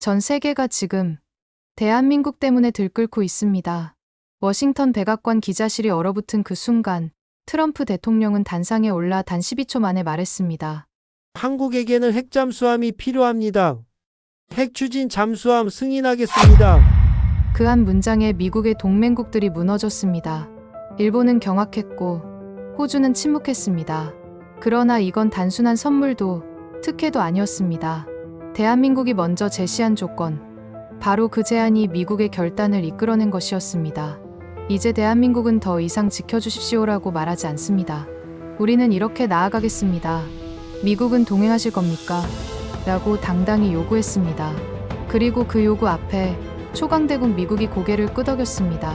전 세계가 지금 대한민국 때문에 들끓고 있습니다. 워싱턴 백악관 기자실이 얼어붙은 그 순간 트럼프 대통령은 단상에 올라 단 12초 만에 말했습니다. 한국에게는 핵 잠수함이 필요합니다. 핵 추진 잠수함 승인하겠습니다. 그 한 문장에 미국의 동맹국들이 무너졌습니다. 일본은 경악했고 호주는 침묵했습니다. 그러나 이건 단순한 선물도 특혜도 아니었습니다. 대한민국이 먼저 제시한 조건, 바로 그 제안이 미국의 결단을 이끌어낸 것이었습니다. 이제 대한민국은 더 이상 지켜주십시오라고 말하지 않습니다. 우리는 이렇게 나아가겠습니다. 미국은 동행하실 겁니까? 라고 당당히 요구했습니다. 그리고 그 요구 앞에 초강대국 미국이 고개를 끄덕였습니다.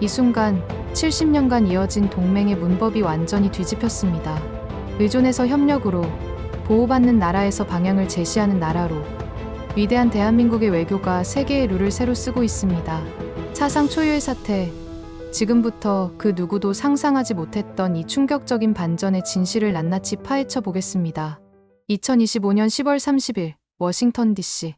이 순간 70년간 이어진 동맹의 문법이 완전히 뒤집혔습니다. 의존에서 협력으로 보호받는 나라에서 방향을 제시하는 나라로 위대한 대한민국의 외교가 세계의 룰을 새로 쓰고 있습니다. 사상 초유의 사태. 지금부터 그 누구도 상상하지 못했던 이 충격적인 반전의 진실을 낱낱이 파헤쳐 보겠습니다. 2025년 10월 30일 워싱턴 DC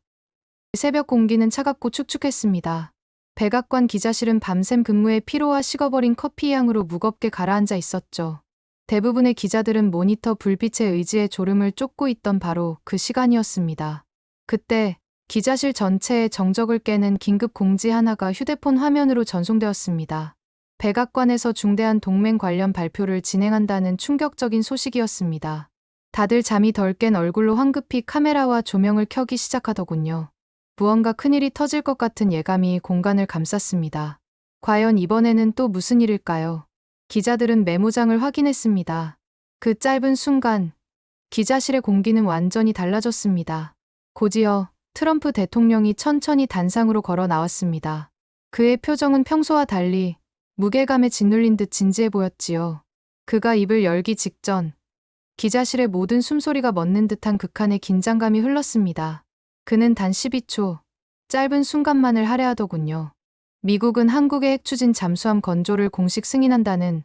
새벽 공기는 차갑고 축축했습니다. 백악관 기자실은 밤샘 근무에 피로와 식어버린 커피 향으로 무겁게 가라앉아 있었죠. 대부분의 기자들은 모니터 불빛의 의지에 졸음을 쫓고 있던 바로 그 시간이었습니다. 그때 기자실 전체의 정적을 깨는 긴급 공지 하나가 휴대폰 화면으로 전송되었습니다. 백악관에서 중대한 동맹 관련 발표를 진행한다는 충격적인 소식이었습니다. 다들 잠이 덜 깬 얼굴로 황급히 카메라와 조명을 켜기 시작하더군요. 무언가 큰일이 터질 것 같은 예감이 공간을 감쌌습니다. 과연 이번에는 또 무슨 일일까요? 기자들은 메모장을 확인했습니다. 그 짧은 순간, 기자실의 공기는 완전히 달라졌습니다. 곧이어 트럼프 대통령이 천천히 단상으로 걸어 나왔습니다. 그의 표정은 평소와 달리 무게감에 짓눌린 듯 진지해 보였지요. 그가 입을 열기 직전 기자실의 모든 숨소리가 멎는 듯한 극한의 긴장감이 흘렀습니다. 그는 단 12초, 짧은 순간만을 할애하더군요. 미국은 한국의 핵 추진 잠수함 건조를 공식 승인한다는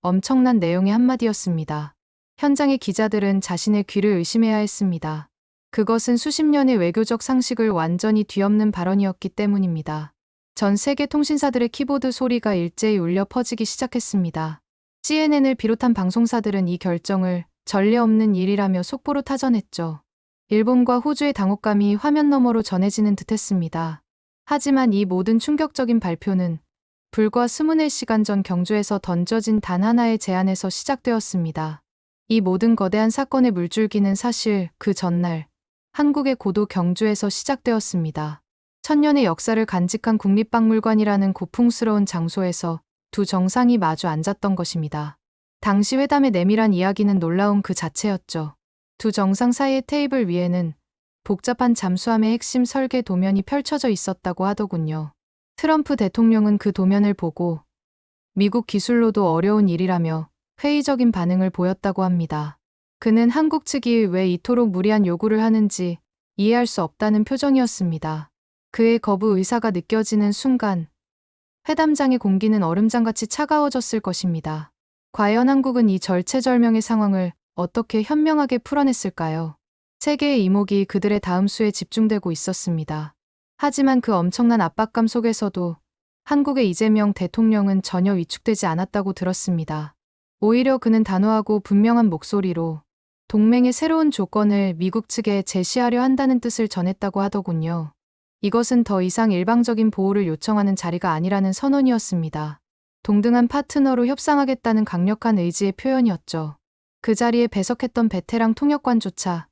엄청난 내용의 한마디였습니다. 현장의 기자들은 자신의 귀를 의심해야 했습니다. 그것은 수십 년의 외교적 상식을 완전히 뒤엎는 발언이었기 때문입니다. 전 세계 통신사들의 키보드 소리가 일제히 울려 퍼지기 시작했습니다. CNN을 비롯한 방송사들은 이 결정을 전례 없는 일이라며 속보로 타전했죠. 일본과 호주의 당혹감이 화면 너머로 전해지는 듯했습니다. 하지만 이 모든 충격적인 발표는 불과 24시간 전 경주에서 던져진 단 하나의 제안에서 시작되었습니다. 이 모든 거대한 사건의 물줄기는 사실 그 전날 한국의 고도 경주에서 시작되었습니다. 천년의 역사를 간직한 국립박물관이라는 고풍스러운 장소에서 두 정상이 마주 앉았던 것입니다. 당시 회담의 내밀한 이야기는 놀라운 그 자체였죠. 두 정상 사이의 테이블 위에는 복잡한 잠수함의 핵심 설계 도면이 펼쳐져 있었다고 하더군요. 트럼프 대통령은 그 도면을 보고 미국 기술로도 어려운 일이라며 회의적인 반응을 보였다고 합니다. 그는 한국 측이 왜 이토록 무리한 요구를 하는지 이해할 수 없다는 표정이었습니다. 그의 거부 의사가 느껴지는 순간 회담장의 공기는 얼음장같이 차가워졌을 것입니다. 과연 한국은 이 절체절명의 상황을 어떻게 현명하게 풀어냈을까요? 세계의 이목이 그들의 다음 수에 집중되고 있었습니다. 하지만 그 엄청난 압박감 속에서도 한국의 이재명 대통령은 전혀 위축되지 않았다고 들었습니다. 오히려 그는 단호하고 분명한 목소리로 동맹의 새로운 조건을 미국 측에 제시하려 한다는 뜻을 전했다고 하더군요. 이것은 더 이상 일방적인 보호를 요청하는 자리가 아니라는 선언이었습니다. 동등한 파트너로 협상하겠다는 강력한 의지의 표현이었죠. 그 자리에 배석했던 베테랑 통역관조차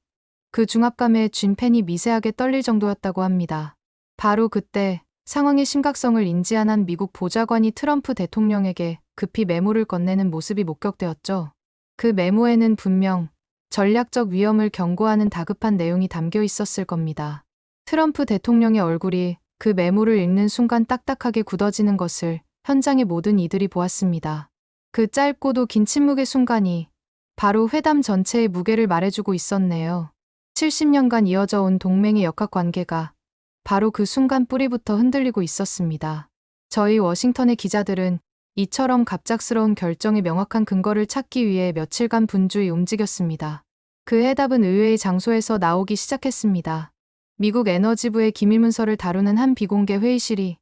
그 중압감에 쥔 펜이 미세하게 떨릴 정도였다고 합니다. 바로 그때 상황의 심각성을 인지한 한 미국 보좌관이 트럼프 대통령에게 급히 메모를 건네는 모습이 목격되었죠. 그 메모에는 분명 전략적 위험을 경고하는 다급한 내용이 담겨 있었을 겁니다. 트럼프 대통령의 얼굴이 그 메모를 읽는 순간 딱딱하게 굳어지는 것을 현장의 모든 이들이 보았습니다. 그 짧고도 긴 침묵의 순간이 바로 회담 전체의 무게를 말해주고 있었네요. 70년간 이어져 온 동맹의 역학 관계가 바로 그 순간 뿌리부터 흔들리고 있었습니다. 저희 워싱턴의 기자들은 이처럼 갑작스러운 결정의 명확한 근거를 찾기 위해 며칠간 분주히 움직였습니다. 그 해답은 의외의 장소에서 나오기 시작했습니다. 미국 에너지부의 기밀문서를 다루는 한 비공개 회의실이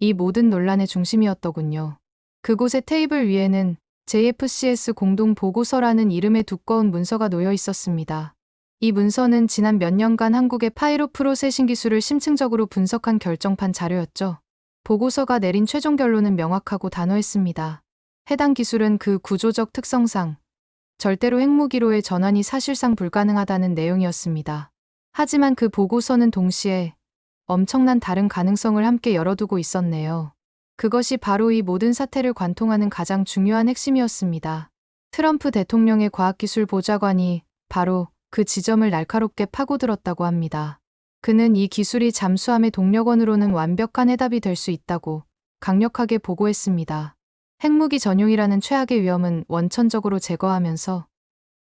이 모든 논란의 중심이었더군요. 그곳의 테이블 위에는 JFCS 공동 보고서라는 이름의 두꺼운 문서가 놓여 있었습니다. 이 문서는 지난 몇 년간 한국의 파이로 프로세싱 기술을 심층적으로 분석한 결정판 자료였죠. 보고서가 내린 최종 결론은 명확하고 단호했습니다. 해당 기술은 그 구조적 특성상 절대로 핵무기로의 전환이 사실상 불가능하다는 내용이었습니다. 하지만 그 보고서는 동시에 엄청난 다른 가능성을 함께 열어두고 있었네요. 그것이 바로 이 모든 사태를 관통하는 가장 중요한 핵심이었습니다. 트럼프 대통령의 과학기술 보좌관이 바로 그 지점을 날카롭게 파고들었다고 합니다. 그는 이 기술이 잠수함의 동력원으로는 완벽한 해답이 될 수 있다고 강력하게 보고했습니다. 핵무기 전용이라는 최악의 위험은 원천적으로 제거하면서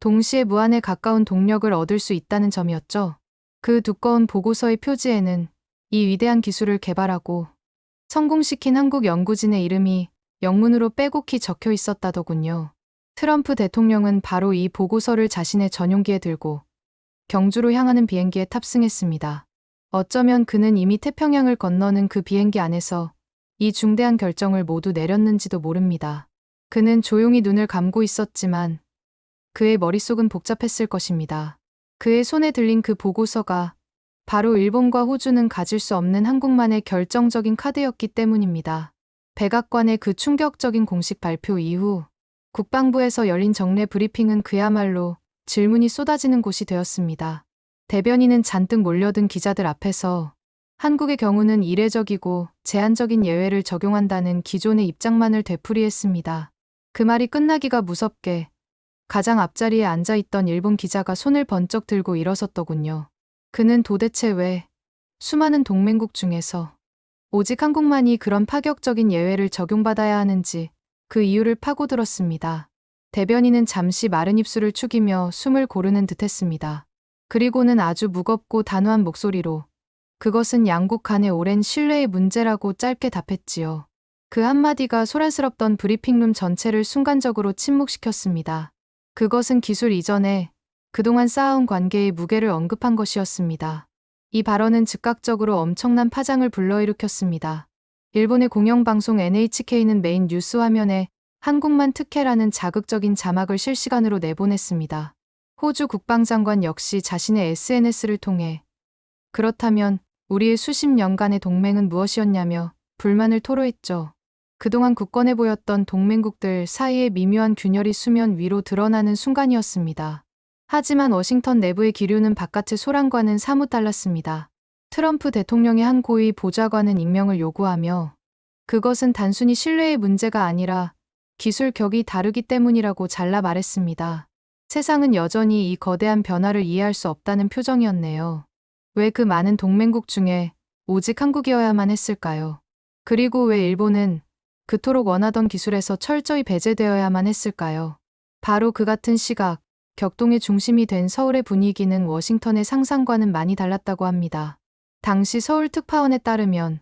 동시에 무한에 가까운 동력을 얻을 수 있다는 점이었죠. 그 두꺼운 보고서의 표지에는 이 위대한 기술을 개발하고 성공시킨 한국 연구진의 이름이 영문으로 빼곡히 적혀 있었다더군요. 트럼프 대통령은 바로 이 보고서를 자신의 전용기에 들고 경주로 향하는 비행기에 탑승했습니다. 어쩌면 그는 이미 태평양을 건너는 그 비행기 안에서 이 중대한 결정을 모두 내렸는지도 모릅니다. 그는 조용히 눈을 감고 있었지만 그의 머릿속은 복잡했을 것입니다. 그의 손에 들린 그 보고서가 바로 일본과 호주는 가질 수 없는 한국만의 결정적인 카드였기 때문입니다. 백악관의 그 충격적인 공식 발표 이후 국방부에서 열린 정례 브리핑은 그야말로 질문이 쏟아지는 곳이 되었습니다. 대변인은 잔뜩 몰려든 기자들 앞에서 한국의 경우는 이례적이고 제한적인 예외를 적용한다는 기존의 입장만을 되풀이했습니다. 그 말이 끝나기가 무섭게 가장 앞자리에 앉아 있던 일본 기자가 손을 번쩍 들고 일어섰더군요. 그는 도대체 왜 수많은 동맹국 중에서 오직 한국만이 그런 파격적인 예외를 적용받아야 하는지 그 이유를 파고들었습니다. 대변인은 잠시 마른 입술을 축이며 숨을 고르는 듯 했습니다. 그리고는 아주 무겁고 단호한 목소리로 그것은 양국 간의 오랜 신뢰의 문제라고 짧게 답했지요. 그 한마디가 소란스럽던 브리핑룸 전체를 순간적으로 침묵시켰습니다. 그것은 기술 이전에 그동안 쌓아온 관계의 무게를 언급한 것이었습니다. 이 발언은 즉각적으로 엄청난 파장을 불러일으켰습니다. 일본의 공영방송 NHK는 메인 뉴스 화면에 한국만 특혜라는 자극적인 자막을 실시간으로 내보냈습니다. 호주 국방장관 역시 자신의 SNS를 통해 그렇다면 우리의 수십 년간의 동맹은 무엇이었냐며 불만을 토로했죠. 그동안 굳건해 보였던 동맹국들 사이의 미묘한 균열이 수면 위로 드러나는 순간이었습니다. 하지만 워싱턴 내부의 기류는 바깥의 소란과는 사뭇 달랐습니다. 트럼프 대통령의 한 고위 보좌관은 임명을 요구하며 그것은 단순히 신뢰의 문제가 아니라 기술 격이 다르기 때문이라고 잘라 말했습니다. 세상은 여전히 이 거대한 변화를 이해할 수 없다는 표정이었네요. 왜 그 많은 동맹국 중에 오직 한국이어야만 했을까요? 그리고 왜 일본은 그토록 원하던 기술에서 철저히 배제되어야만 했을까요? 바로 그 같은 시각, 격동의 중심이 된 서울의 분위기는 워싱턴의 상상과는 많이 달랐다고 합니다. 당시 서울 특파원에 따르면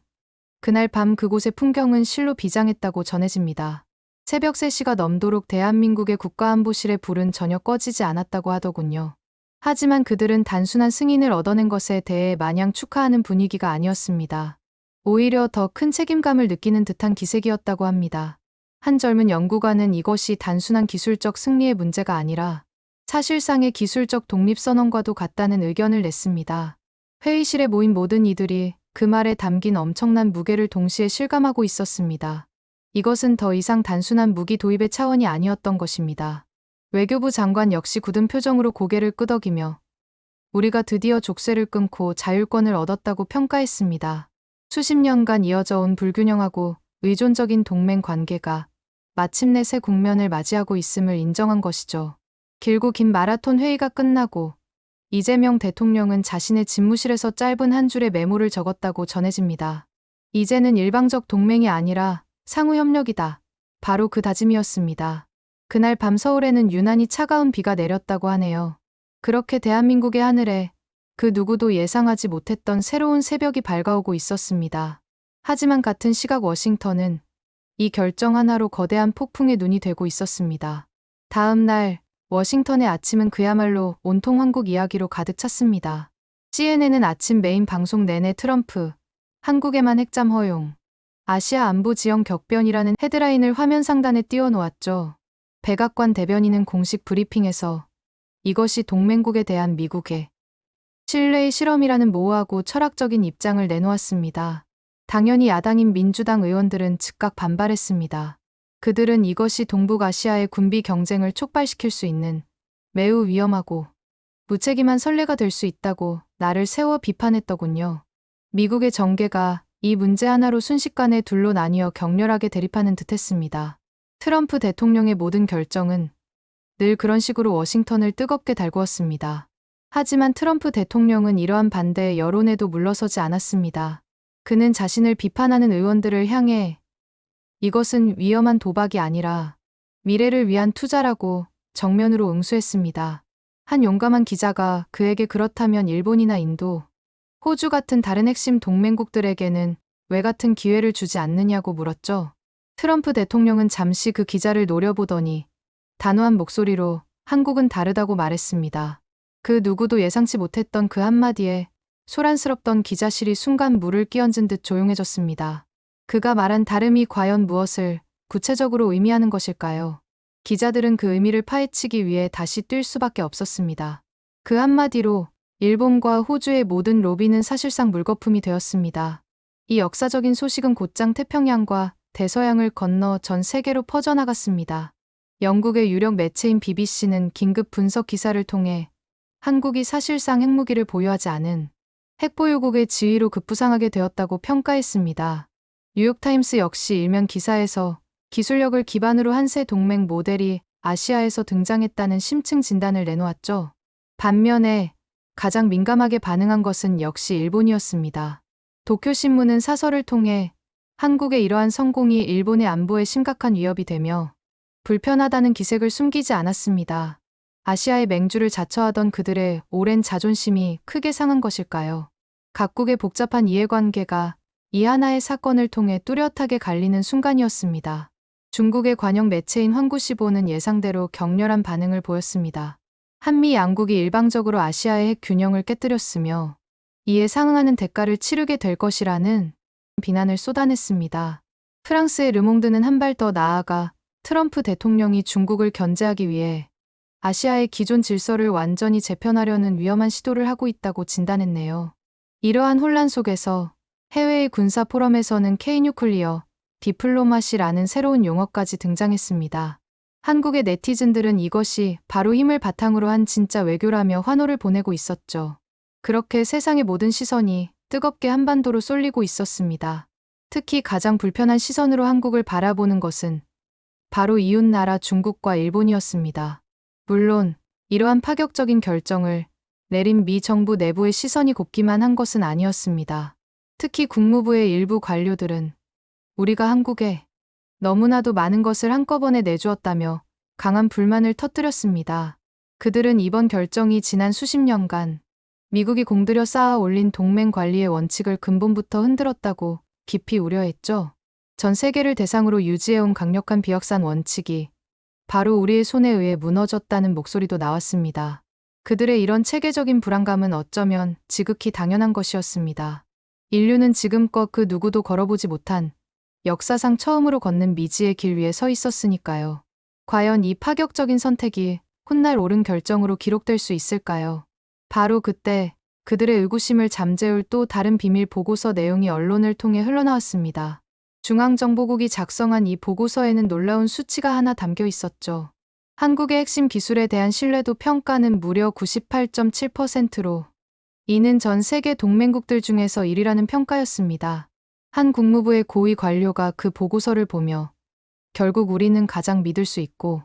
그날 밤 그곳의 풍경은 실로 비장했다고 전해집니다. 새벽 3시가 넘도록 대한민국의 국가안보실의 불은 전혀 꺼지지 않았다고 하더군요. 하지만 그들은 단순한 승인을 얻어낸 것에 대해 마냥 축하하는 분위기가 아니었습니다. 오히려 더 큰 책임감을 느끼는 듯한 기색이었다고 합니다. 한 젊은 연구관은 이것이 단순한 기술적 승리의 문제가 아니라 사실상의 기술적 독립선언과도 같다는 의견을 냈습니다. 회의실에 모인 모든 이들이 그 말에 담긴 엄청난 무게를 동시에 실감하고 있었습니다. 이것은 더 이상 단순한 무기 도입의 차원이 아니었던 것입니다. 외교부 장관 역시 굳은 표정으로 고개를 끄덕이며 우리가 드디어 족쇄를 끊고 자율권을 얻었다고 평가했습니다. 수십 년간 이어져 온 불균형하고 의존적인 동맹 관계가 마침내 새 국면을 맞이하고 있음을 인정한 것이죠. 길고 긴 마라톤 회의가 끝나고 이재명 대통령은 자신의 집무실에서 짧은 한 줄의 메모를 적었다고 전해집니다. 이제는 일방적 동맹이 아니라 상호 협력이다. 바로 그 다짐이었습니다. 그날 밤 서울에는 유난히 차가운 비가 내렸다고 하네요. 그렇게 대한민국의 하늘에 그 누구도 예상하지 못했던 새로운 새벽이 밝아오고 있었습니다. 하지만 같은 시각 워싱턴은 이 결정 하나로 거대한 폭풍의 눈이 되고 있었습니다. 다음 날 워싱턴의 아침은 그야말로 온통 한국 이야기로 가득 찼습니다. CNN은 아침 메인 방송 내내 트럼프, 한국에만 핵잠 허용, 아시아 안보 지형 격변이라는 헤드라인을 화면 상단에 띄워놓았죠. 백악관 대변인은 공식 브리핑에서 이것이 동맹국에 대한 미국의 신뢰의 실험이라는 모호하고 철학적인 입장을 내놓았습니다. 당연히 야당인 민주당 의원들은 즉각 반발했습니다. 그들은 이것이 동북아시아의 군비 경쟁을 촉발시킬 수 있는 매우 위험하고 무책임한 선례가 될 수 있다고 나를 세워 비판했더군요. 미국의 정계가 이 문제 하나로 순식간에 둘로 나뉘어 격렬하게 대립하는 듯했습니다. 트럼프 대통령의 모든 결정은 늘 그런 식으로 워싱턴을 뜨겁게 달구었습니다. 하지만 트럼프 대통령은 이러한 반대 여론에도 물러서지 않았습니다. 그는 자신을 비판하는 의원들을 향해 이것은 위험한 도박이 아니라 미래를 위한 투자라고 정면으로 응수했습니다. 한 용감한 기자가 그에게 그렇다면 일본이나 인도, 호주 같은 다른 핵심 동맹국들에게는 왜 같은 기회를 주지 않느냐고 물었죠. 트럼프 대통령은 잠시 그 기자를 노려보더니 단호한 목소리로 한국은 다르다고 말했습니다. 그 누구도 예상치 못했던 그 한마디에 소란스럽던 기자실이 순간 물을 끼얹은 듯 조용해졌습니다. 그가 말한 다름이 과연 무엇을 구체적으로 의미하는 것일까요? 기자들은 그 의미를 파헤치기 위해 다시 뛸 수밖에 없었습니다. 그 한마디로 일본과 호주의 모든 로비는 사실상 물거품이 되었습니다. 이 역사적인 소식은 곧장 태평양과 대서양을 건너 전 세계로 퍼져나갔습니다. 영국의 유력 매체인 BBC는 긴급 분석 기사를 통해 한국이 사실상 핵무기를 보유하지 않은 핵보유국의 지위로 급부상하게 되었다고 평가했습니다. 뉴욕타임스 역시 일면 기사에서 기술력을 기반으로 한새 동맹 모델이 아시아에서 등장했다는 심층 진단을 내놓았죠. 반면에 가장 민감하게 반응한 것은 역시 일본이었습니다. 도쿄신문은 사설을 통해 한국의 이러한 성공이 일본의 안보에 심각한 위협이 되며 불편하다는 기색을 숨기지 않았습니다. 아시아의 맹주를 자처하던 그들의 오랜 자존심이 크게 상한 것일까요? 각국의 복잡한 이해관계가 이 하나의 사건을 통해 뚜렷하게 갈리는 순간이었습니다. 중국의 관영 매체인 황구시보는 예상대로 격렬한 반응을 보였습니다. 한미 양국이 일방적으로 아시아의 핵 균형을 깨뜨렸으며 이에 상응하는 대가를 치르게 될 것이라는 비난을 쏟아냈습니다. 프랑스의 르몽드는 한 발 더 나아가 트럼프 대통령이 중국을 견제하기 위해 아시아의 기존 질서를 완전히 재편하려는 위험한 시도를 하고 있다고 진단했네요. 이러한 혼란 속에서 해외의 군사 포럼에서는 K-뉴클리어, 디플로마시라는 새로운 용어까지 등장했습니다. 한국의 네티즌들은 이것이 바로 힘을 바탕으로 한 진짜 외교라며 환호를 보내고 있었죠. 그렇게 세상의 모든 시선이 뜨겁게 한반도로 쏠리고 있었습니다. 특히 가장 불편한 시선으로 한국을 바라보는 것은 바로 이웃나라 중국과 일본이었습니다. 물론 이러한 파격적인 결정을 내린 미 정부 내부의 시선이 곱기만 한 것은 아니었습니다. 특히 국무부의 일부 관료들은 우리가 한국에 너무나도 많은 것을 한꺼번에 내주었다며 강한 불만을 터뜨렸습니다. 그들은 이번 결정이 지난 수십 년간 미국이 공들여 쌓아 올린 동맹 관리의 원칙을 근본부터 흔들었다고 깊이 우려했죠. 전 세계를 대상으로 유지해온 강력한 비확산 원칙이 바로 우리의 손에 의해 무너졌다는 목소리도 나왔습니다. 그들의 이런 체계적인 불안감은 어쩌면 지극히 당연한 것이었습니다. 인류는 지금껏 그 누구도 걸어보지 못한 역사상 처음으로 걷는 미지의 길 위에 서 있었으니까요. 과연 이 파격적인 선택이 훗날 옳은 결정으로 기록될 수 있을까요? 바로 그때 그들의 의구심을 잠재울 또 다른 비밀 보고서 내용이 언론을 통해 흘러나왔습니다. 중앙정보국이 작성한 이 보고서에는 놀라운 수치가 하나 담겨 있었죠. 한국의 핵심 기술에 대한 신뢰도 평가는 무려 98.7%로 이는 전 세계 동맹국들 중에서 1위라는 평가였습니다. 한 국무부의 고위 관료가 그 보고서를 보며 결국 우리는 가장 믿을 수 있고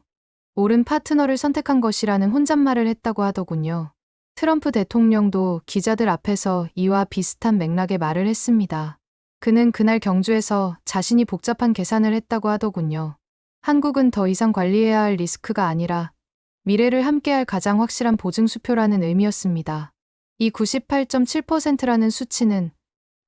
옳은 파트너를 선택한 것이라는 혼잣말을 했다고 하더군요. 트럼프 대통령도 기자들 앞에서 이와 비슷한 맥락의 말을 했습니다. 그는 그날 경주에서 자신이 복잡한 계산을 했다고 하더군요. 한국은 더 이상 관리해야 할 리스크가 아니라 미래를 함께할 가장 확실한 보증 수표라는 의미였습니다. 이 98.7%라는 수치는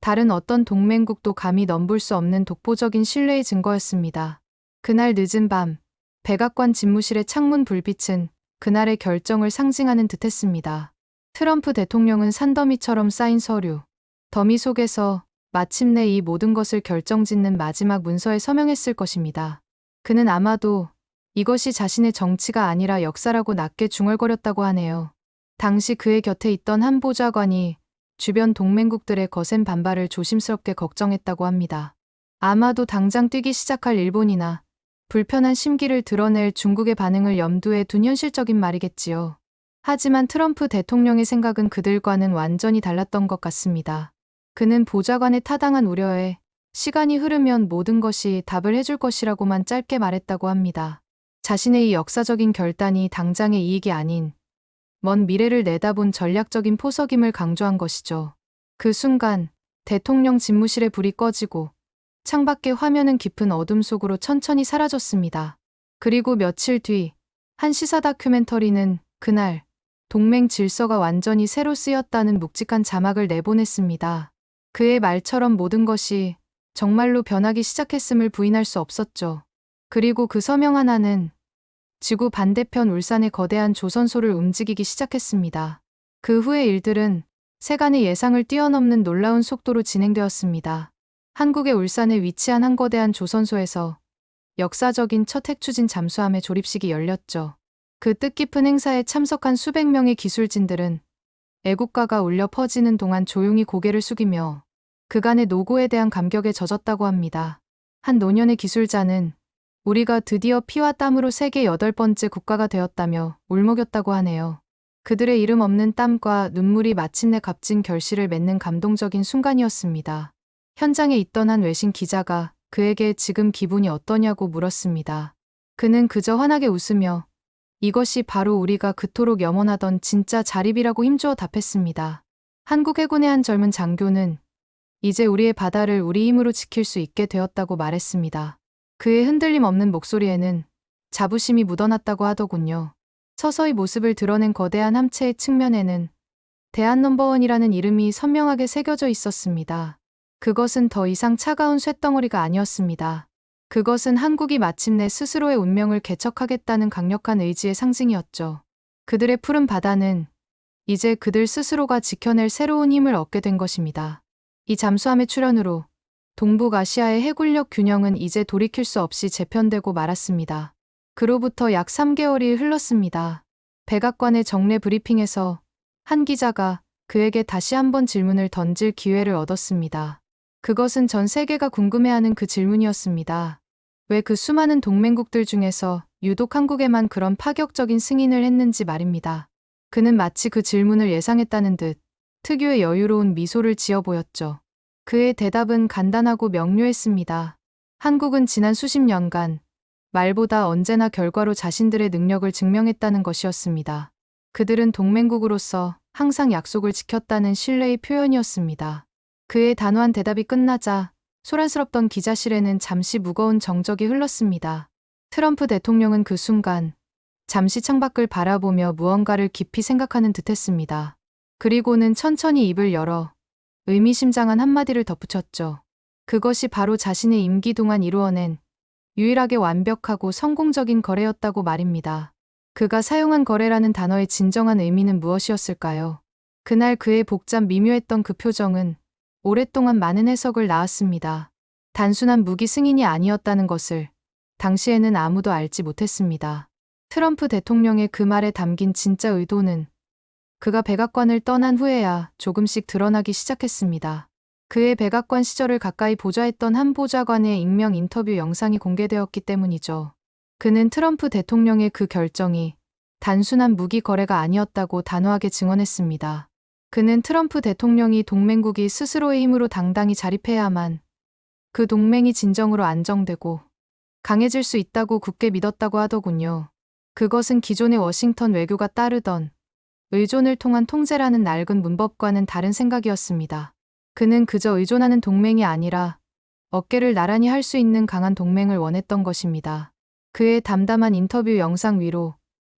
다른 어떤 동맹국도 감히 넘볼 수 없는 독보적인 신뢰의 증거였습니다. 그날 늦은 밤, 백악관 집무실의 창문 불빛은 그날의 결정을 상징하는 듯했습니다. 트럼프 대통령은 산더미처럼 쌓인 서류, 더미 속에서 마침내 이 모든 것을 결정짓는 마지막 문서에 서명했을 것입니다. 그는 아마도 이것이 자신의 정치가 아니라 역사라고 낮게 중얼거렸다고 하네요. 당시 그의 곁에 있던 한 보좌관이 주변 동맹국들의 거센 반발을 조심스럽게 걱정했다고 합니다. 아마도 당장 뛰기 시작할 일본이나 불편한 심기를 드러낼 중국의 반응을 염두에 둔 현실적인 말이겠지요. 하지만 트럼프 대통령의 생각은 그들과는 완전히 달랐던 것 같습니다. 그는 보좌관의 타당한 우려에 시간이 흐르면 모든 것이 답을 해줄 것이라고만 짧게 말했다고 합니다. 자신의 이 역사적인 결단이 당장의 이익이 아닌 먼 미래를 내다본 전략적인 포석임을 강조한 것이죠. 그 순간 대통령 집무실의 불이 꺼지고 창밖의 화면은 깊은 어둠 속으로 천천히 사라졌습니다. 그리고 며칠 뒤 한 시사 다큐멘터리는 그날 동맹 질서가 완전히 새로 쓰였다는 묵직한 자막을 내보냈습니다. 그의 말처럼 모든 것이 정말로 변하기 시작했음을 부인할 수 없었죠. 그리고 그 서명 하나는 지구 반대편 울산의 거대한 조선소를 움직이기 시작했습니다. 그 후의 일들은 세간의 예상을 뛰어넘는 놀라운 속도로 진행되었습니다. 한국의 울산에 위치한 한 거대한 조선소에서 역사적인 첫 핵추진 잠수함의 조립식이 열렸죠. 그 뜻깊은 행사에 참석한 수백 명의 기술진들은 애국가가 울려 퍼지는 동안 조용히 고개를 숙이며 그간의 노고에 대한 감격에 젖었다고 합니다. 한 노년의 기술자는 우리가 드디어 피와 땀으로 세계 여덟 번째 국가가 되었다며 울먹였다고 하네요. 그들의 이름 없는 땀과 눈물이 마침내 값진 결실을 맺는 감동적인 순간이었습니다. 현장에 있던 한 외신 기자가 그에게 지금 기분이 어떠냐고 물었습니다. 그는 그저 환하게 웃으며 이것이 바로 우리가 그토록 염원하던 진짜 자립이라고 힘주어 답했습니다. 한국 해군의 한 젊은 장교는 이제 우리의 바다를 우리 힘으로 지킬 수 있게 되었다고 말했습니다. 그의 흔들림 없는 목소리에는 자부심이 묻어났다고 하더군요. 서서히 모습을 드러낸 거대한 함체의 측면에는 대한 넘버원이라는 이름이 선명하게 새겨져 있었습니다. 그것은 더 이상 차가운 쇳덩어리가 아니었습니다. 그것은 한국이 마침내 스스로의 운명을 개척하겠다는 강력한 의지의 상징이었죠. 그들의 푸른 바다는 이제 그들 스스로가 지켜낼 새로운 힘을 얻게 된 것입니다. 이 잠수함의 출현으로 동북아시아의 해군력 균형은 이제 돌이킬 수 없이 재편되고 말았습니다. 그로부터 약 3개월이 흘렀습니다. 백악관의 정례 브리핑에서 한 기자가 그에게 다시 한번 질문을 던질 기회를 얻었습니다. 그것은 전 세계가 궁금해하는 그 질문이었습니다. 왜 그 수많은 동맹국들 중에서 유독 한국에만 그런 파격적인 승인을 했는지 말입니다. 그는 마치 그 질문을 예상했다는 듯 특유의 여유로운 미소를 지어 보였죠. 그의 대답은 간단하고 명료했습니다. 한국은 지난 수십 년간 말보다 언제나 결과로 자신들의 능력을 증명했다는 것이었습니다. 그들은 동맹국으로서 항상 약속을 지켰다는 신뢰의 표현이었습니다. 그의 단호한 대답이 끝나자 소란스럽던 기자실에는 잠시 무거운 정적이 흘렀습니다. 트럼프 대통령은 그 순간 잠시 창밖을 바라보며 무언가를 깊이 생각하는 듯했습니다. 그리고는 천천히 입을 열어 의미심장한 한마디를 덧붙였죠. 그것이 바로 자신의 임기 동안 이루어낸 유일하게 완벽하고 성공적인 거래였다고 말입니다. 그가 사용한 거래라는 단어의 진정한 의미는 무엇이었을까요? 그날 그의 복잡 미묘했던 그 표정은 오랫동안 많은 해석을 낳았습니다. 단순한 무기 승인이 아니었다는 것을 당시에는 아무도 알지 못했습니다. 트럼프 대통령의 그 말에 담긴 진짜 의도는 그가 백악관을 떠난 후에야 조금씩 드러나기 시작했습니다. 그의 백악관 시절을 가까이 보좌했던 한 보좌관의 익명 인터뷰 영상이 공개되었기 때문이죠. 그는 트럼프 대통령의 그 결정이 단순한 무기 거래가 아니었다고 단호하게 증언했습니다. 그는 트럼프 대통령이 동맹국이 스스로의 힘으로 당당히 자립해야만 그 동맹이 진정으로 안정되고 강해질 수 있다고 굳게 믿었다고 하더군요. 그것은 기존의 워싱턴 외교가 따르던 의존을 통한 통제라는 낡은 문법과는 다른 생각이었습니다. 그는 그저 의존하는 동맹이 아니라 어깨를 나란히 할 수 있는 강한 동맹을 원했던 것입니다. 그의 담담한 인터뷰 영상 위로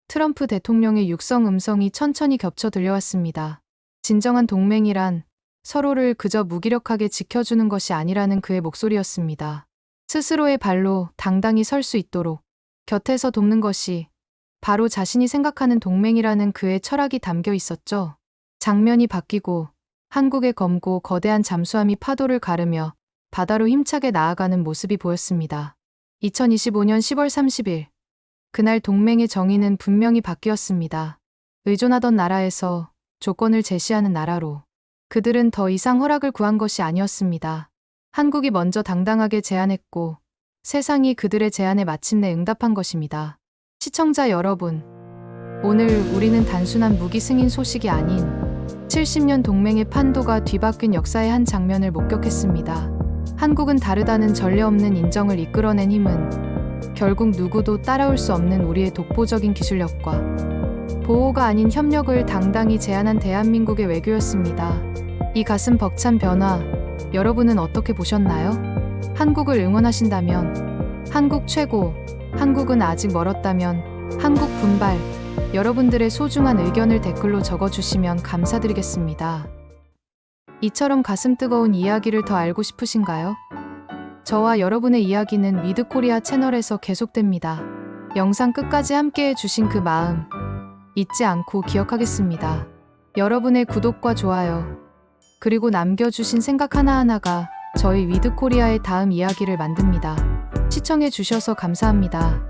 트럼프 대통령의 육성 음성이 천천히 겹쳐 들려왔습니다. 진정한 동맹이란 서로를 그저 무기력하게 지켜주는 것이 아니라는 그의 목소리였습니다. 스스로의 발로 당당히 설 수 있도록 곁에서 돕는 것이 바로 자신이 생각하는 동맹이라는 그의 철학이 담겨 있었죠. 장면이 바뀌고 한국의 검고 거대한 잠수함이 파도를 가르며 바다로 힘차게 나아가는 모습이 보였습니다. 2025년 10월 30일. 그날 동맹의 정의는 분명히 바뀌었습니다. 의존하던 나라에서 조건을 제시하는 나라로. 그들은 더 이상 허락을 구한 것이 아니었습니다. 한국이 먼저 당당하게 제안했고 세상이 그들의 제안에 마침내 응답한 것입니다. 시청자 여러분, 오늘 우리는 단순한 무기 승인 소식이 아닌 70년 동맹의 판도가 뒤바뀐 역사의 한 장면을 목격했습니다. 한국은 다르다는 전례 없는 인정을 이끌어낸 힘은 결국 누구도 따라올 수 없는 우리의 독보적인 기술력과 보호가 아닌 협력을 당당히 제안한 대한민국의 외교였습니다. 이 가슴 벅찬 변화, 여러분은 어떻게 보셨나요? 한국을 응원하신다면, 한국 최고, 한국은 아직 멀었다면, 한국 분발, 여러분들의 소중한 의견을 댓글로 적어주시면 감사드리겠습니다. 이처럼 가슴 뜨거운 이야기를 더 알고 싶으신가요? 저와 여러분의 이야기는 미드코리아 채널에서 계속됩니다. 영상 끝까지 함께 해 주신 그 마음, 잊지 않고 기억하겠습니다. 여러분의 구독과 좋아요, 그리고 남겨주신 생각 하나하나가 저희 위드코리아의 다음 이야기를 만듭니다. 시청해주셔서 감사합니다.